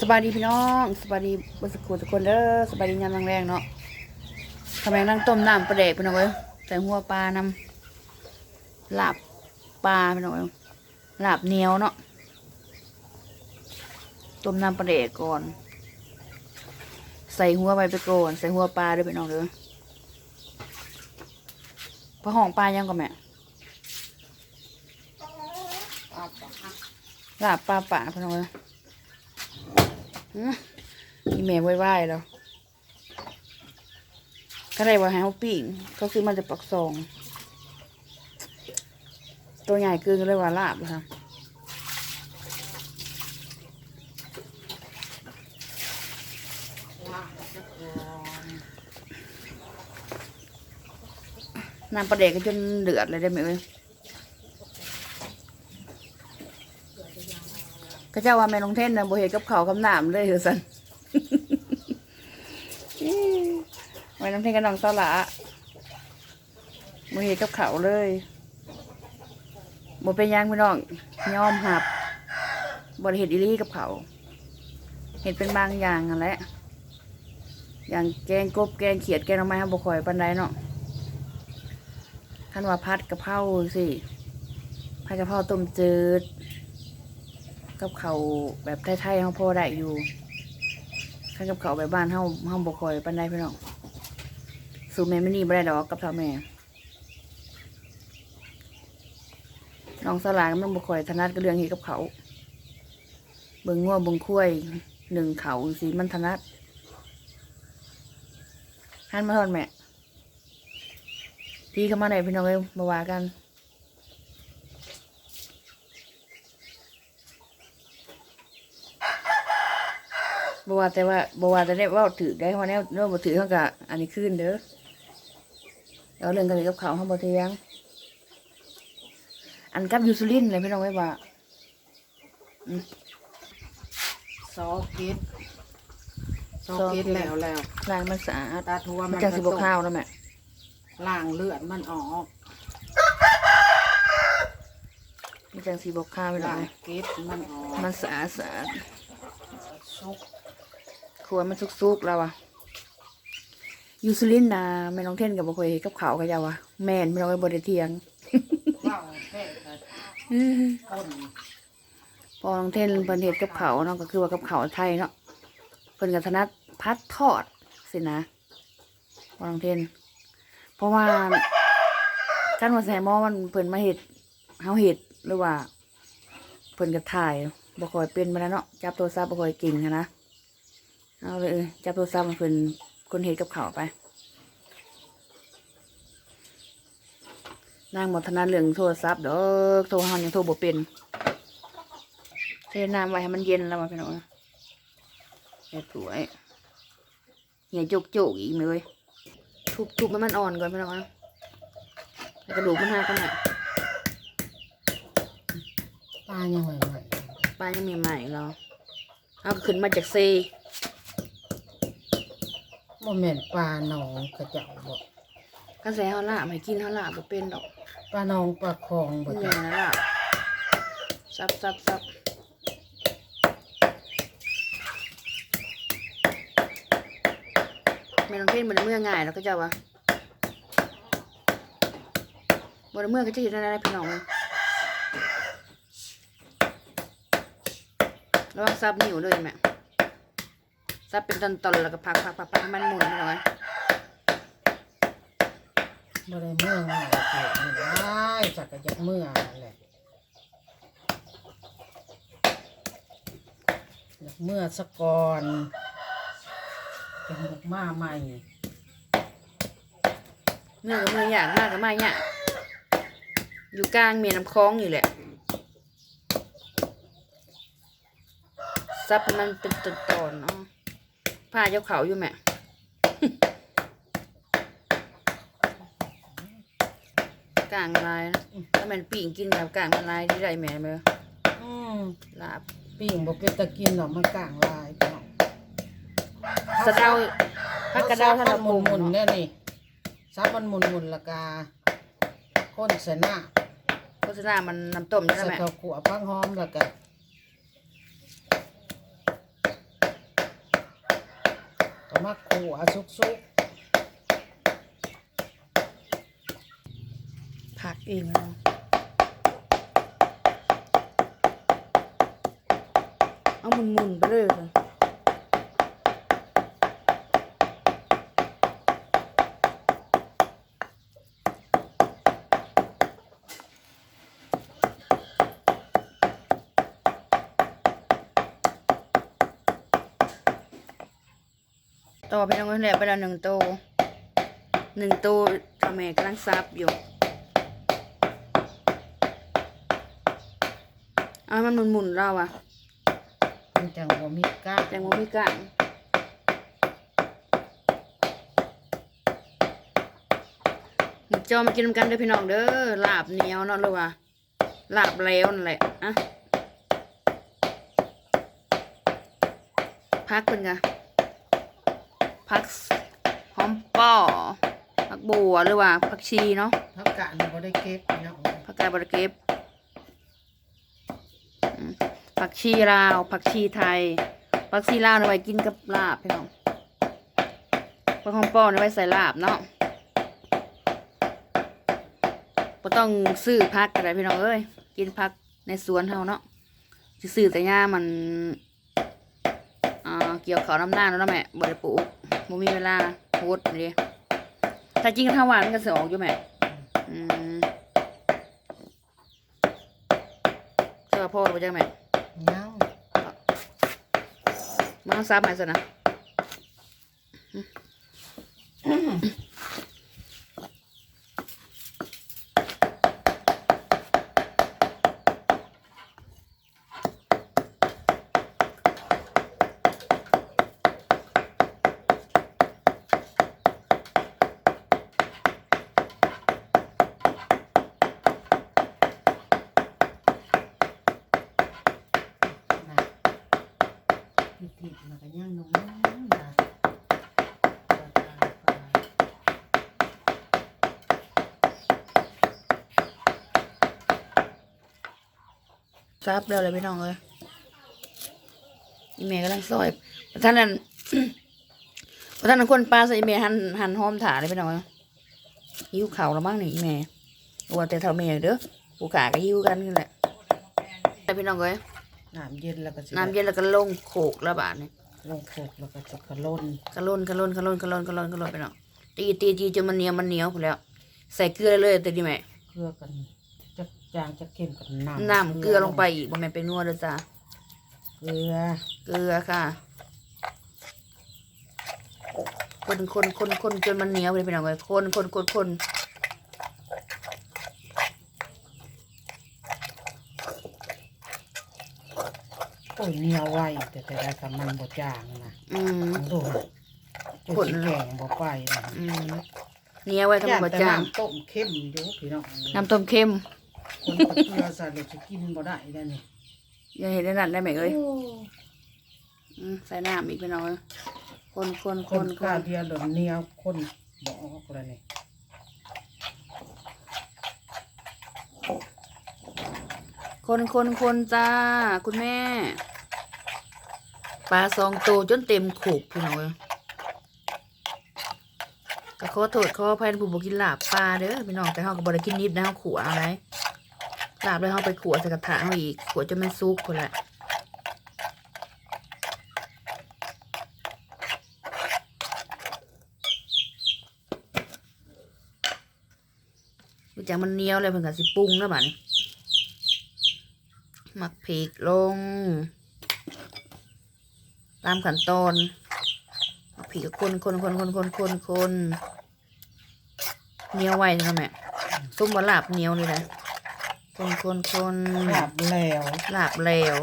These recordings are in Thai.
สบายดีพี่น้องสบายดีบนสกุลทุกคนเด้อสบายดียามแรงๆเนาะทำไมนั่งต้มน้ำปลาเด็กพี่น้องเอ้ยใส่หัวปลานำลาบปลาพี่น้องเอ้ยลาบเหนียวเนาะต้มน้ำปลาเด็กก่อน ใส่หัวไปไปก่อนใส่หัวปลาด้วยพี่น้องเด้อพระห้องปลายังก่อนแม่ลาบปลาป่าพี่น้องเอ้ย อีเมลไหว้ๆแล้วก็ได้ว่าให้เขาปิ้งก็คือมันจะปักซอง ตัวใหญ่เกินก็เลยว่าลาบเลยค่ะน้ำปลาเด็กก็จนเดือดเลยได้ไหมเว้ย ก็เจ้าว่าแม่ลงเท่นนะโบเห็ดกับเขาวกับหนามเลยเหรอสันแม่ลงเท่นกับน้องสละโบเห็ดกับเขาเลยโบเป็นยังพี่น้องยอมหับบริเห็ดอีหลี่กับเขาเห็ดเป็นบางอย่างนั่นแหละอย่างแกงกบแกงเขียดแกงหน่อไม้ครับบุคอยปันไดเนาะท่านว่าพัดกะเพราสิพัดกะเพราต้มจืด กับเขาแบบไทยๆเขาพอได้อยู่ถ้ากับเขาแบบบ้านเฮาเฮาบ่ค่อยปานใดพี่น้องสูแม่ไม่นี่บ่ได้ดอกกับเท่าแม่น้องสลายมันบ่ค่อยถนัดกับเรื่องเฮ็ดกับเขาเบิ่งงัวเบิ่งคุ้ยหนึ่งเขาสิมันถนัดหันมาทอนแม่พี่เข้ามาไหนพี่น้องเอ้ยมาว่ากัน บว่าแต่ว่าบว่าแต่ได้เว่าถือได้เพราะแนวเรื่องบ่ถือเขากะอันนี้ขึ้นเด้อแล้วเรื่องกันกับเขาวเขาบ่เทียง อันกับยูซูลินเลยพี่น้องไว้ว่าซอเก็ตซอเก็ตแล้วแล้วล้างมันสะอาดตาทัวมัมันนจะสิบข้าวแล้วแม่ล้างเลือดมันออกมันจังสีบกข้าวไปหน่ล้าองยเก็ตมันออกมันสะอาดสะอาดซุก ครัวมันสุกๆแล้วอะยูซูลินนะแม่น้องเท่นกับบ่เคยกับเขาวเขาเจ้าวะแม่นไม่น้องไอ้บ่ได้เทียงเข้าแค่กับต้นพอน้องเท่นเพิ่นเฮ็ดกับเขาวเนาะก็คือว่ากับเขาวไทยเนาะเพิ่นก็ถนัดพัดทอดสินะพอน้องเท่นเพราะว่าการว่าแซมอมันเพิ่นมาเฮ็ดเฮาเฮ็ดหรือว่า เพิ่นก็ถ่ายบ่ค่อยเป็นมาแล้วเนาะจับโทรศัพท์บ่ค่อยเก่งหั้นนะ เอาเลยเออจับโทรศัพท์มาเพิ่นคนเฮ็ดกับเขาวไป นางบ่ถนัดเรื่องโทรศัพท์ดอกโทรเฮายังโทรบ่เป็นเทน้ำไว้ให้มันเย็นแล้วมาพี่น้องนะเรียบร้อยเหี่ยจุกจุกอีกเลยทุบทุบให้มันอ่อนก่อนพี่น้องนะแล้วกระดูกมันหักกันหน่อยปลายังไงใหม่ปลายังมีใหม่เราเอาขึ้นมาจากเซ โมเมนปลาหนองกระเจ้าบอกกระแสเขาละไม่กินเขาละบ่เป็นดอกปลาหนองปลาคลองบมัอนกอย่างนั้นละซับซับซับไม่ต้องเพ่นมันเมื่อง่ายแล้วก็จะวะบนเมื่อก็จะเห็นอะไรพี่น้องเลยระวังซับนิ้วด้วยแม่ ซับเป็นตอนๆแล้วก็พักพักพักพักให้มันหมุนพี่น้องเลยบ่ได้เมื่อง่ายเกิดไม่ได้สักกะยักเมื่อนั่นแหละอยากเมื่อสะก่อนเป็นบุกมาใหม่เมื่อก็เมื่ออย่างมากก็มาเนี่ยอยู่กลางเมียน้ำคลองอยู่แหละซับให้มันเป็นตอนๆเนาะ ผ้าเจ้าเขาอยู่แม่กลางลายนะถ้ามันปิ่งกินแบบกลางมันลายที่ไรแม่เมื่ออืมลาบปิ้งบ่เป็นตะกินหรอกมันกลางลายพี่น้องสะเดาพักกระเดาท่านมัละนหมุมุนนๆเนี่ยนี่ซับมันหมุนหมุนๆและกาข้นใส่หน้าโฆษณามันน้ำต้มใช่ใส่ไหมข้าวขัวพังหอมแล้วก็ มาขัวสุกผักเองแล้วเอาหมุนๆไปเลยค่ะ ต่อไปน้องก็แหละไปแล้วหนึ่งโตวหนึ่งโตวทำแม่กำลังซับอยู่อะมันหมุนๆเราอะๆมันจังบ่มีก้าแตงโมไม่กลางจอมากินนำกันเด้อพี่น้องเด้อลาบเหนียวเนาะหรือว่าลาบแล้วนั่นแหละอะพักเป็นไง พักหอมป้อพักบัวหรือว่าพักชีเนาะพักกะนี่บ่ได้เก็บเนาะผักกาดบรเก็บอืมผักชีลาว ผักชีไทย ผักชีลาวเอาไว้กินกับลาบพี่น้องผักหอมป้อนเอาไว้ใส่ลาบเนาะบ่ต้องซื้อผักก็ได้พี่น้องเอ้ยกินผักในสวนเฮาเนาะสิซื้อแต่ย่ามันอ่าเกี่ยวเขาวน้ำหน้าแล้วเนาะแม่บ่ได้ปลูก บ่มีเวลาโพดเลยถ้าจริงถ้าหวานมันก็สิออกอยู่แม่อืมเสื้อพ่อรู้จักไหมยังมาซับไหมสินะ นะติดๆมันก็ยังนุ่มนะปลาปลาปลาซับเร็วเลยพี่น้องเลยอีเมย์กำลังซอยท่านนั้นท่านนั้นคนปลาใส่อีเมย์หันหันหอมถาเลยพี่น้องเอ้ยหิวเข่าแล้วมั้งนี่อีเมย์ว่าแต่เท่าเมย์เด้อผู้ขาก็หิวกันนี่แหละแต่พี่น้องเอ้ย น้ำเย็นแล้วก็สิน้ำเย็นแล้วก็ลงโขกแล้วบาดนี่ลงโขกแล้วก็จะกระล่นกระล่นกระล่นกระล่นกระล่นกระล่นกระล่นไปน้องตีตีตีจนมันเหนียวมันเหนียวพอแล้ว ใส่เกลือเลยแต่ดีแม่เกลือกันจะจางจะเข้มกับน้ำน้ำเกลือลงไปอีกบ่แม่นเป็นนัวเด้อจ้าเกลือเกลือค่ะ คนคนคนคนจนมันเหนียวเลยพี่น้องเอ้ยคนคนคนคนโอ้ย เหนียวไว้ แต่แต่ได้กับมันบ่จางนะอืมโอ้โหจนขนสิแข็งบ่ไปนะอืมเหนียวไว้ทำไมย่านบ่แต่จางน้ำต้มเข้มอยู่พี่น้องน้ำต้มเค็มคนกับเกลือใส่เลยจะกินบ่ได้ได้นี่อย่าเห็นได้นั่นได้ไหมเอ้ยอืมใส่น้ำอีกพี่น้องเอ้ยคนคนคคนนคข้าวนเดียวหล่นเหนียวคนบ่ออกเลยนี่คนคนคนจ้า คุณแม่ ปลาสองโตจนเต็มขูกพี่น้องเอ้ยก็ขอโทษขออภัยผู้บกินลาบปลาเด้อพี่น้องแต่เฮาก็บ่ได้กินนิดนะเฮาขัวอะไรลาบเลยเฮาไปขัวใส่กระทะเฮาอีกขัวจนมันสุกพุ่นละรู้จักมันเหนียวเลยเพิ่นก็สิปรุงแล้วบัดนี้หมักพริกลง ตามขั้นตอนหมักพริกก็คนคนคนคนคนคนคนเหนียวไว้ใช่ไหมส้มบะลาบเหนียวเลยนะคนคนคนลาบแล้วลาบแล้ว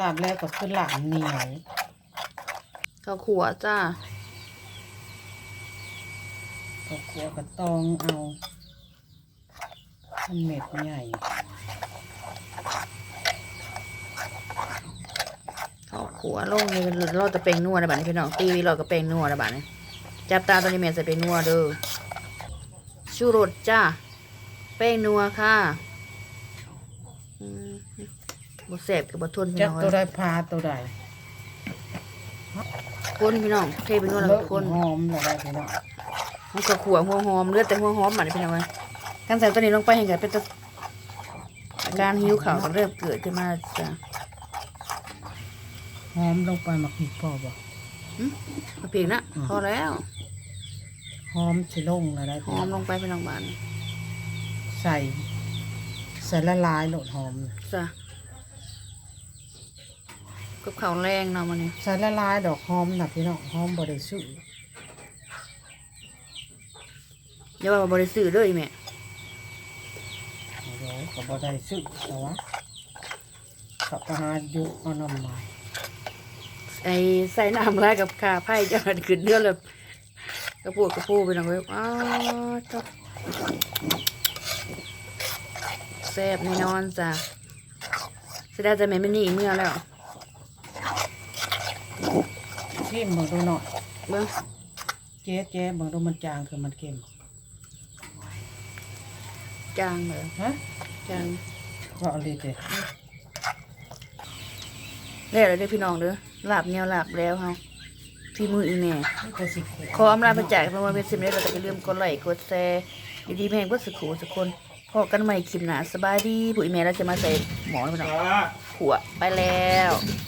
ลาบแล้วก็คือลาบเหนียวข้าวขัวจ้าก็ขัวกับตองเอามันเม็ดใหญ่ ข้าวขัวลงเลยเราจะเป็นนัวนะบ้านนี้พี่น้องตีเราก็เป็นนัวนะบ้านนี้จับตาตอนนี้แม่ใส่เป็นนัวเด้อชูรสจ้าแป้งนัวค่ะอืมบดแสบกับบดทนพี่จักน้องตัวเอ้ยใดพาตัวใดพคนพี่น้องเทไปนู่นแล้วเลิกคนหอมแล้วได้พี่น้องมันก็ขัวหัวหอมเลือดแต่หัวหอมมันพี่น้องเอ้ยการใส่ตัวนี้ลงไปเห็นกับเป็นตัวอาการหิวข่าวก็เริ่มเกิดขึ้นมาจ้ะ หอมลงไปหมักผิดพอบ่มาเพียงนะพอแล้ว หอมสิลงแล้วได้หพี่อน้มองลงไปเป็นน้องบานใส่ใส่ละลายโหลดหอมจ้ะกับข้าวแรงเนาะมันนี่ใส่ละลายดอกหอมน่ะพี่น้องหอมบ่ได้ซื้ออย่าว่าบริสุทธิ์เลยแม่เดี๋ยวก็บ่ได้ซื้อแต่ว่าขับไปหาอยู่เอาน้ำมา ไอใส่น้ำลายกับขาไผ่จะมันขึ้นเนื้อเลยกระปูกระปูไปหน่อยเว้ยอ้าวจ้ะแซ่บแน่นอนจ้ะแสดงจะแม่ไม่หนีเมื่อแล้วชิมเบิ่งดูหน่อยเบิ้งเจ๊เจ๊เบิ่งดูมันจางคือมันเค็มจางเลยฮะจางว่าเอาเลยเจ๊ แล้วเลยเด้อพี่น้องเด้อ หลับแนวหลับแล้วเฮาพี่มืออีแม่นี่ก็สิขขออำลาไปจากเพราะว่าเป็นสิบเมตรเราจะลืมกดไลค์กดแชร์อยู่ดีแม่งก็สุขูสักคนพอกันใหม่คลิปหนาสบายดีผู้อีแม่เราจะมาใส่หมอนไปหน่อยอ่าขัวไปแล้วส